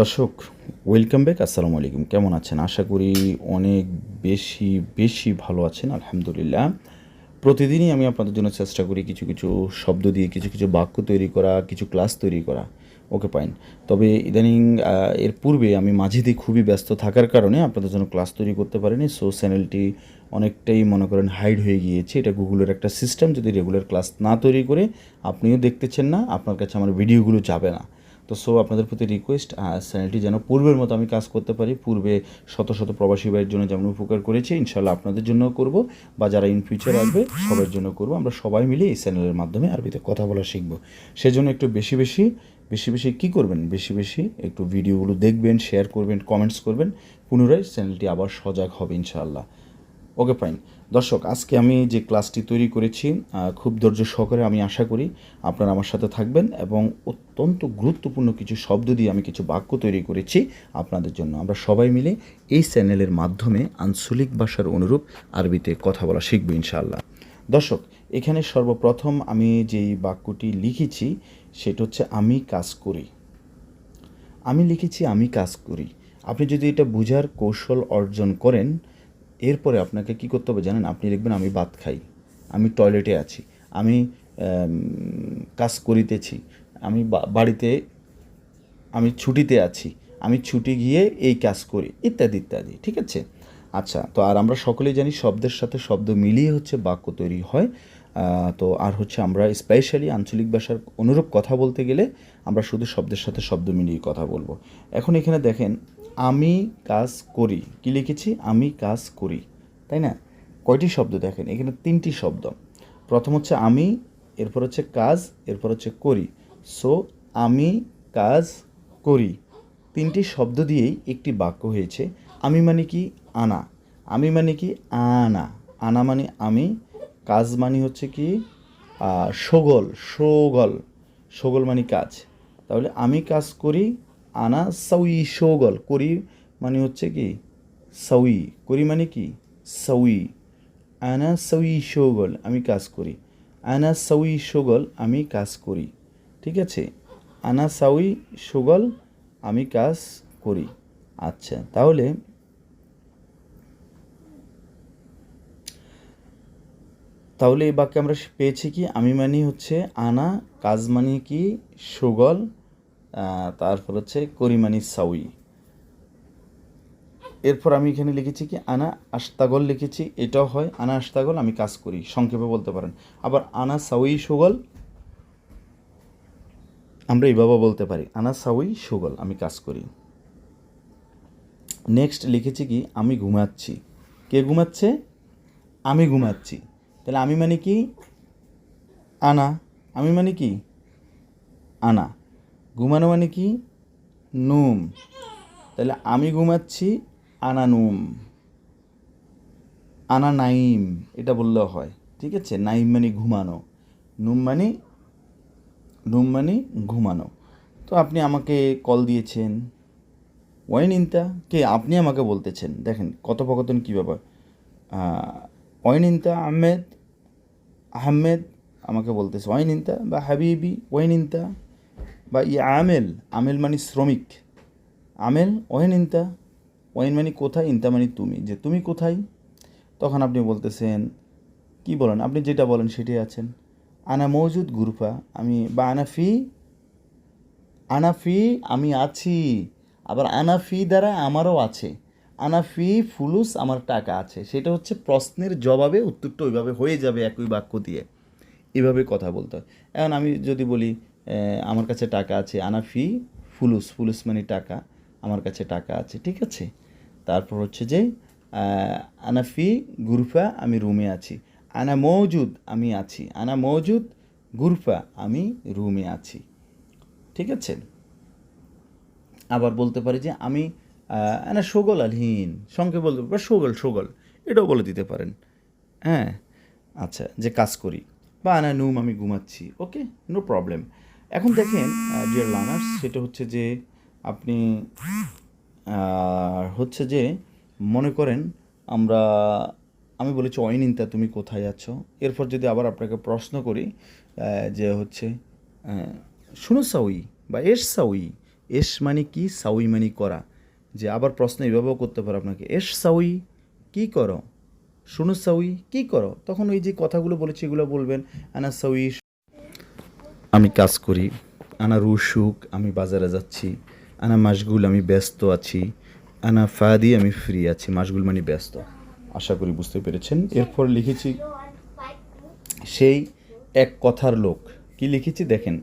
দর্শক welcome back আসসালামু আলাইকুম। কেমন আছেন? আশা করি অনেক বেশি বেশি ভালো আছেন, আলহামদুলিল্লাহ। প্রতিদিনই আমি আপনাদের জন্য চেষ্টা করি কিছু কিছু শব্দ দিয়ে, কিছু কিছু বাক্য তৈরি করা, কিছু ক্লাস তৈরি করা। ওকে পাইন তবে ইদানিং এর পূর্বে আমি মাঝে দিয়ে খুবই ব্যস্ত থাকার কারণে আপনাদের জন্য ক্লাস তৈরি করতে পারিনি সো চ্যানেলটি অনেকটাই মনে করেন হাইড হয়ে গিয়েছে। এটা গুগলের একটা সিস্টেম যদি রেগুলার ক্লাস না তৈরি করে, আপনিও দেখতেছেন না, আপনার কাছে আমার ভিডিওগুলো যাবে না। তো সো আপনাদের প্রতি রিকোয়েস্ট আর চ্যানেলটি যেন পূর্বের মতো আমি কাজ করতে পারি, পূর্বে শত শত প্রবাসী ভাইয়ের জন্য যেমন উপকার করেছি ইনশাল্লাহ আপনাদের জন্য করব বা যারা ইন ফিউচার আসবে, সবার জন্য করব। আমরা সবাই মিলে এই চ্যানেলের মাধ্যমে আরবিতে কথা বলা শিখব। সেজন্য একটু বেশি বেশি বেশি বেশি কী করবেন? বেশি বেশি একটু ভিডিওগুলো দেখবেন শেয়ার করবেন কমেন্টস করবেন, পুনরায় চ্যানেলটি আবার সজাগ হবে ইনশাআল্লাহ। ওকে ফাইন দর্শক, আজকে আমি যে ক্লাসটি তৈরি করেছি খুব ধৈর্য সহকারে আমি আশা করি আপনারা আমার সাথে থাকবেন এবং অত্যন্ত গুরুত্বপূর্ণ কিছু শব্দ দিয়ে আমি কিছু বাক্য তৈরি করেছি আপনাদের জন্য। আমরা সবাই মিলে এই চ্যানেলের মাধ্যমে আঞ্চলিক ভাষার অনুরূপ আরবিতে কথা বলা শিখব, ইনশাআল্লাহ। দর্শক, এখানে সর্বপ্রথম আমি যেই বাক্যটি লিখেছি, সেটা হচ্ছে, আমি কাজ করি। আমি লিখেছি, আমি কাজ করি। আপনি যদি এটা বোঝার কৌশল অর্জন করেন এরপরে আপনাকে কি করতে হবে জানেন? আপনি দেখবেন আমি ভাত খাই, আমি টয়লেটে আছি, আমি কাজ করিতেছি, আমি বাড়িতে, আমি ছুটিতে আছি, আমি ছুটি গিয়ে এই কাজ করি, ইত্যাদি ইত্যাদি, ঠিক আছে? আচ্ছা তো আর আমরা সকলেই জানি শব্দের সাথে শব্দ মিলিয়ে হচ্ছে বাক্য তৈরি হয়। তো আর হচ্ছে আমরা স্পেশালি আঞ্চলিক ভাষার অনুরূপ কথা বলতে গেলে আমরা শুধু শব্দের সাথে শব্দ মিলিয়ে কথা বলব। এখন এখানে দেখেন, আমি কাজ করি। কি লিখেছি? আমি কাজ করি। তাই না? কয়টি শব্দ দেখেন? এখানে তিনটি শব্দ। প্রথম হচ্ছে আমি, এরপর হচ্ছে কাজ, এরপর হচ্ছে করি। সো আমি কাজ করি। তিনটি শব্দ দিয়েই একটি বাক্য হয়েছে। আমি মানে কি? আনা। আমি মানে কি? আনা। আনা মানে আমি কাজ মানে হচ্ছে কি সগল সগল সগল মানে কাজ। তাহলে আমি কাজ করি, আনা সউই সগল, করি মানে হচ্ছে কি সউই করি মানে কি সউই আনা সউই সগল, আমি কাজ করি। আনা সউই সগল, আমি কাজ করি। ঠিক আছে? আনা সাউই সুগল, আমি কাজ করি। আচ্ছা তাহলে তাহলে এই বাক্যে আমরা পেয়েছি কি? আমি মানে হচ্ছে আনা কাজ মানে কি? সুগল তারপর হচ্ছে করি মানে সাউই। এরপর আমি এখানে লিখেছি কি? আনা আস্তাগল লিখেছি, এটাও হয়। আনা আস্তাগল আমি কাজ করি। সংক্ষেপে বলতে পারেন। আবার আনা সাউই সুগল, আমরা এইভাবে বলতে পারি। আনা সাউই সুগল, আমি কাজ করি। নেক্সট লিখেছি কি? আমি ঘুমাচ্ছি। কে ঘুমাচ্ছে? আমি ঘুমাচ্ছি। তাহলে আমি মানে কি? আনা। আমি মানে কি? আনা। ঘুমানো মানে কি? নুম। তাহলে আমি ঘুমাচ্ছি, আনা নুম। আনা নাইম, এটা বললেও হয়। ঠিক আছে? নাইম মানে ঘুমানো। নুম মানে নুম মানে ঘুমানো। তো আপনি আমাকে কল দিয়েছেন। ওয়াইন ইনতা কে? আপনি আমাকে বলতেছেন। দেখেন, কথোপকথন কী ব্যাপার? ওয়াইন ইনতা আহমেদ আহমেদ আমাকে বলতেছে, ওয়াইন ইনতা বা হাবিবি, ওয়াইন ইনতা বা ই আমেল আমেল মানে শ্রমিক। আমেল ওয়েন ইনতা ওয়েন মানে কোথায়, ইনতা মানে তুমি। যে তুমি কোথায়? তখন আপনি বলতেছেন, কি বলেন? আপনি যেটা বলেন সেটাই আছেন। আনা মৌজুদ গুরফা আমি বা আনাফি আনাফি আমি আছি। আবার আনাফি দ্বারা আমারও আছে। আনাফি ফুলুস, আমার টাকা আছে। সেটা হচ্ছে প্রশ্নের জবাবে উত্তরটা ওইভাবে হয়ে যাবে একই বাক্য দিয়ে। এভাবে কথা বলতে হয়। এখন আমি যদি বলি আমার কাছে টাকা আছে আনাফি ফুলুস ফুলুস মানে টাকা, আমার কাছে টাকা আছে, ঠিক আছে? তারপর হচ্ছে যে আনাফি গুরফা, আমি রুমে আছি। আনা মৌজুদ, আমি আছি। আনা মৌজুদ, গুরফা, আমি রুমে আছি। ঠিক আছে? আবার বলতে পারি যে, আমি আহ, না সগল সঙ্গে বলতে বা সগল সগল এটাও বলে দিতে পারেন। হ্যাঁ আচ্ছা যে কাজ করি বা আনা নুম আমি ঘুমাচ্ছি ওকে নো প্রবলেম। এখন দেখেন ডিয়ার লার্নার্স সেটা হচ্ছে যে আপনি হচ্ছে যে মনে করেন আমরা আমি বলেছি অয়নিন্তা তুমি কোথায় আছো? এরপর যদি আবার আপনাকে প্রশ্ন করি যে হচ্ছে শুনো সাউই বা এর সাউই এস মানে কি সাউই মানে করা। যে আবার প্রশ্ন এভাবেও করতে পারে আপনাকে, এস সাউই, কি করো? শুনু সাউই, কি করো? তখন ওই যে কথাগুলো বলেছি, এগুলো বলবেন, আনা সাউই আমি কাজ করি, আনা রুসুক, আমি বাজারে যাচ্ছি, আনা মাসগুল আমি ব্যস্ত আছি, আনা ফাদি আমি ফ্রি আছি মাসগুল মানে ব্যস্ত। আশা করি বুঝতে পেরেছেন। এরপর লিখেছি, সেই এক কথার লোক। কি লিখেছি? দেখেন,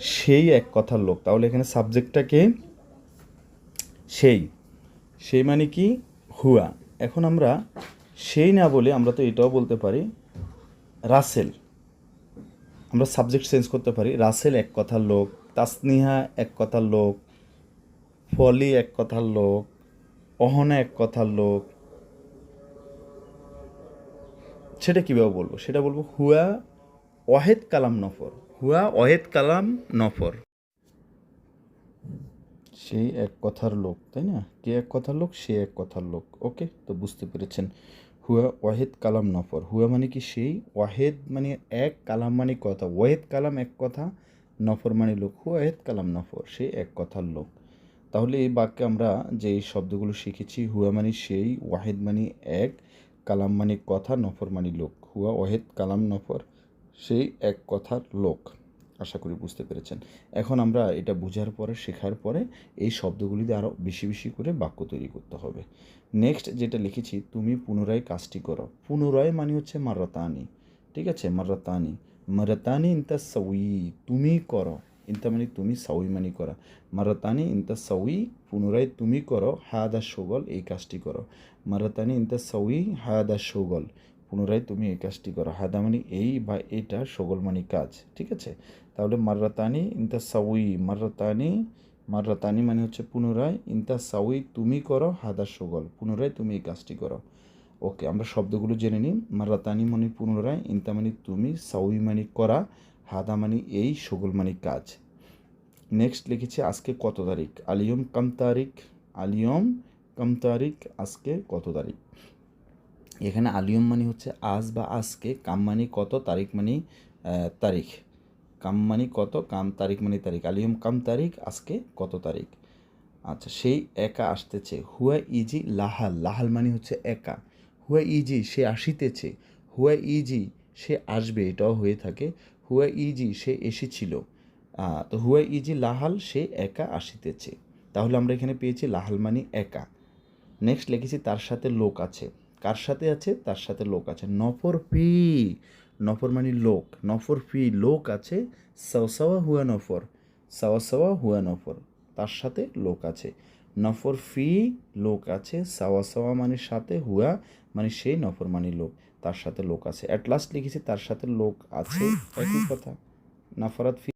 সেই এক কথার লোক। তাহলে এখানে সাবজেক্টটাকে সেই। সেই মানে কি? হুয়া। এখন আমরা সেই না বলে আমরা তো এটাও বলতে পারি রাসেল। আমরা সাবজেক্ট চেঞ্জ করতে পারি। রাসেল এক কথার লোক, তাসনিহা এক কথার লোক, ফলি এক কথার লোক, অহনা এক কথার লোক। সেটা কীভাবে বলব? সেটা বলব হুয়া ওয়াহেদ কালাম নফর। হুয়া ওয়াহেদ কালাম নফর। সেই এক কথার লোক, তাই না? কে এক কথার লোক? সে এক কথার লোক। ওকে? তো বুঝতে পেরেছেন। হুয়া ওয়াহেদ কালাম নফর। হুয়া মানে কি সেই? ওয়াহেদ মানে এক, কালাম মানে কথা। ওয়াহেদ কালাম এক কথা, নফর মানে লোক। ওয়াহেদ কালাম নফর, সে এক কথার লোক। তাহলে এই বাক্যে আমরা যে শব্দগুলো শিখেছি, হুয়া মানে সেই, ওয়াহেদ মানে এক, কালাম মানে কথা, নফর মানে লোক। হুয়া ওয়াহেদ কালাম নফর, সেই এক কথার লোক। আশা করি বুঝতে পেরেছেন। এখন আমরা এটা বোঝার পরে, শেখার পরে এই শব্দগুলি দিয়ে আরও বেশি বেশি করে বাক্য তৈরি করতে হবে। নেক্সট যেটা লিখেছি, তুমি পুনরায় কাজটি করো। পুনরায় মানে হচ্ছে মারতানি ঠিক আছে? মারতানি মারতানি ইন্তা সউই, তুমি করো। ইন্তা মানে তুমি, সাউই মানে করা। মারতানি ইন্তা সাউই, পুনরায় তুমি করো। হাদা সুগল, এই কাজটি করো। মারতানি ইন্তা সাউই, হাদা সুগল পুনরায় তুমি এই কাজটি করো। হাদা মানে এই বা এটা সগল মানে কাজ, ঠিক আছে? তাহলে মাররাতানি ইন্তা সাউই মাররাতানি মাররাতানি মানে হচ্ছে পুনরায় ইন্তা সাউই তুমি করো হাদা সগল, পুনরায় তুমি এই কাজটি করো। ওকে, আমরা শব্দগুলো জেনে নিই। মাররাতানি মানে পুনরায় ইন্তা মানে তুমি, সাউই মানে করা, হাদা মানে এই সগল মানে কাজ। নেক্সট লিখেছি, আজকে কত তারিখ? আলিয়ম কাম তারিখ? আলিয়ম কাম তারিখ, আজকে কত তারিখ? এখানে আলিয়ম মানে হচ্ছে আজ বা আজকে, কাম মানে কত, তারিখ মানে তারিখ। কাম মানে কত, কাম তারিখ মানে তারিখ। আলিয়ম, কাম তারিখ, আজকে কত তারিখ? আচ্ছা সেই একা আসতেছে। হুয়া ইজি লাহাল। লাহাল মানে হচ্ছে একা। হুয়া ইজি সে আসিতেছে। হুয়া ইজি সে আসবে, এটাও হয়ে থাকে। হুয়া ইজি সে এসেছিল। তো হুয়া ইজি লাহাল, সে একা আসিতেছে। তাহলে আমরা এখানে পেয়েছি লাহাল মানে একা। নেক্সট লিখেছি তার সাথে লোক আছে। কার সাথে আছে? তার সাথে লোক আছে। নফর ফি। নফর মানে লোক। নফর ফি, লোক আছে। সাওসাওয়া হুয়া নফর। সাওয়াসাওয়া হুয়া নফর। তার সাথে লোক আছে। নফর ফি, লোক আছে। সাওয়া সাওয়া মানে সাথে, হুয়া মানে সেই নফর মানে লোক। তার সাথে লোক আছে। অ্যাট লাস্ট লিখেছি, তার সাথে লোক আছে। একই কথা। নাফরাত ফি